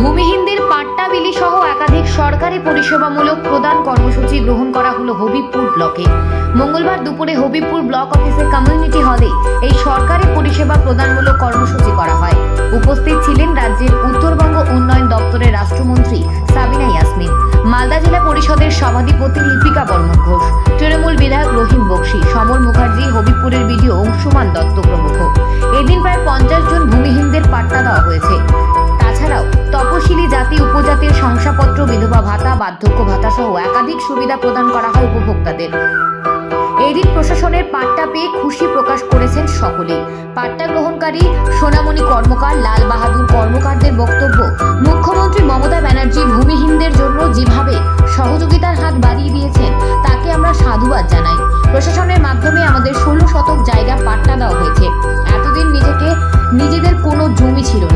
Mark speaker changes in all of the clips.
Speaker 1: ভূমিহীনদের পাট্টা বিলি সহ একাধিক সরকারি পরিষেবামূলক প্রদান কর্মসূচি গ্রহণ করা হলো হবিবপুর ব্লকে। মঙ্গলবার দুপুরে হবিবপুর ব্লক অফিসে কমিউনিটি হলে এই সরকারি পরিষেবা প্রদানমূলক কর্মসূচি করা হয়। উপস্থিত ছিলেন রাজ্যের উত্তরবঙ্গ উন্নয়ন দপ্তরের রাষ্ট্রমন্ত্রী সাবিনা ইয়াসমিন, মালদা জেলা পরিষদের সভাধিপতি লিপিকা বর্মন ঘোষ, তৃণমূল বিধায়ক রহিম বক্সি, সমর মুখার্জি, হবিবপুরের বিডিও অংশুমান দত্ত প্রমুখ। এদিন প্রায় পঞ্চাশ জন ভূমিহীনদের পাট্টা দেওয়া হয়েছে। তপশিলি জাতি, উপজাতির শংসাপত্র, বিধবা ভাতা, বার্ধক্য ভাতা সহ একাধিক সুবিধা প্রদান করা হয় উপভোক্তাদের। এদিন প্রশাসনের পাট্টা পেয়ে খুশি প্রকাশ করেছেন সকলেই। পাট্টা গ্রহণকারী সোনামণি কর্মকার, লাল বাহাদুর কর্মকারদের বক্তব্য। মুখ্যমন্ত্রী মমতা ব্যানার্জি ভূমিহীনদের জন্য যেভাবে সহযোগিতার হাত বাড়িয়ে দিয়েছেন, তাকে আমরা সাধুবাদ জানাই। প্রশাসনের মাধ্যমে আমাদের ষোলো শতক জায়গা পাট্টা দেওয়া হয়েছে। এতদিন নিজেকে, নিজেদের কোনো জমি ছিল না।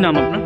Speaker 1: नामक न